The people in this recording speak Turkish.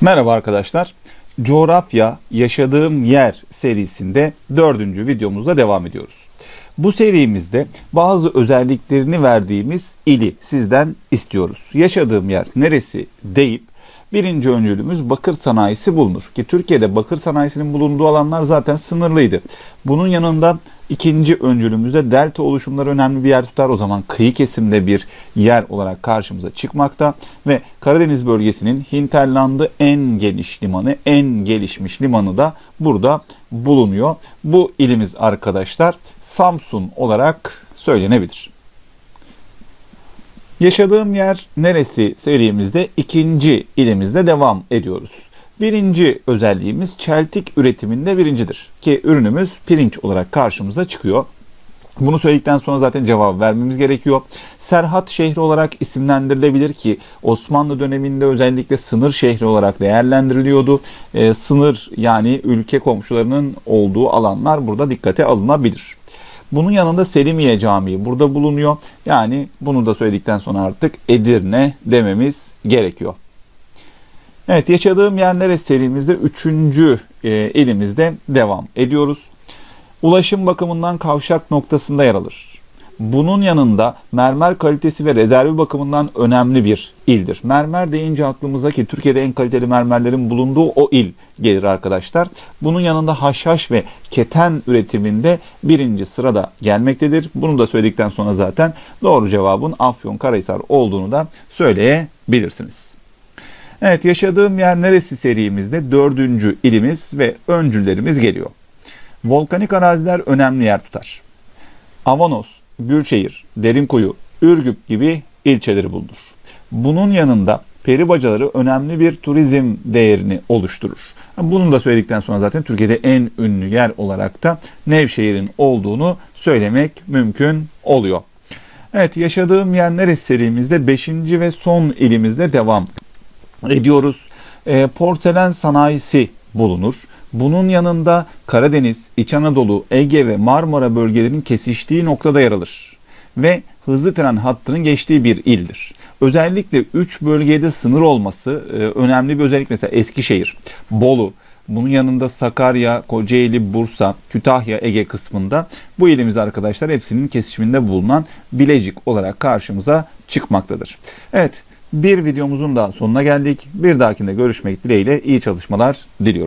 Merhaba arkadaşlar. Coğrafya Yaşadığım Yer serisinde dördüncü videomuzla devam ediyoruz. Bu serimizde bazı özelliklerini verdiğimiz ili sizden istiyoruz. Yaşadığım yer neresi deyip birinci öncülümüz bakır sanayisi bulunur. Ki Türkiye'de bakır sanayisinin bulunduğu alanlar zaten sınırlıydı. Bunun yanında ikinci öncülümüzde delta oluşumları önemli bir yer tutar. O zaman kıyı kesimde bir yer olarak karşımıza çıkmakta ve Karadeniz bölgesinin hinterlandı en geniş limanı, en gelişmiş limanı da burada bulunuyor. Bu ilimiz arkadaşlar Samsun olarak söylenebilir. Yaşadığım yer neresi serimizde ikinci ilimizde devam ediyoruz. Birinci özelliğimiz çeltik üretiminde birincidir. Ki ürünümüz pirinç olarak karşımıza çıkıyor. Bunu söyledikten sonra zaten cevap vermemiz gerekiyor. Serhat şehri olarak isimlendirilebilir ki Osmanlı döneminde özellikle sınır şehri olarak değerlendiriliyordu. Ee, sınır yani ülke komşularının olduğu alanlar burada dikkate alınabilir. Bunun yanında Selimiye Camii burada bulunuyor. Yani bunu da söyledikten sonra artık Edirne dememiz gerekiyor. Evet yaşadığım yer neresi serimizde 3. E, elimizde devam ediyoruz. Ulaşım bakımından kavşak noktasında yer alır. Bunun yanında mermer kalitesi ve rezervi bakımından önemli bir ildir. Mermer deyince aklımıza ki Türkiye'de en kaliteli mermerlerin bulunduğu o il gelir arkadaşlar. Bunun yanında haşhaş ve keten üretiminde birinci sırada gelmektedir. Bunu da söyledikten sonra zaten doğru cevabın Afyonkarahisar olduğunu da söyleyebilirsiniz. Evet yaşadığım yer neresi serimizde dördüncü ilimiz ve öncüllerimiz geliyor. Volkanik araziler önemli yer tutar. Avanos, Gülşehir, Derinkuyu, Ürgüp gibi ilçeleri bulunur. Bunun yanında peri bacaları önemli bir turizm değerini oluşturur. Bunu da söyledikten sonra zaten Türkiye'de en ünlü yer olarak da Nevşehir'in olduğunu söylemek mümkün oluyor. Evet yaşadığım yer neresi serimizde 5. ve son ilimizde devam ediyoruz. E, porselen sanayisi bulunur. Bunun yanında Karadeniz, İç Anadolu, Ege ve Marmara bölgelerinin kesiştiği noktada yer alır. Ve hızlı tren hattının geçtiği bir ildir. Özellikle 3 bölgede sınır olması e, önemli bir özellik. Mesela Eskişehir, Bolu, bunun yanında Sakarya, Kocaeli, Bursa, Kütahya, Ege kısmında bu ilimiz arkadaşlar hepsinin kesişiminde bulunan Bilecik olarak karşımıza çıkmaktadır. Evet bir videomuzun daha sonuna geldik. Bir dahakinde görüşmek dileğiyle iyi çalışmalar diliyorum.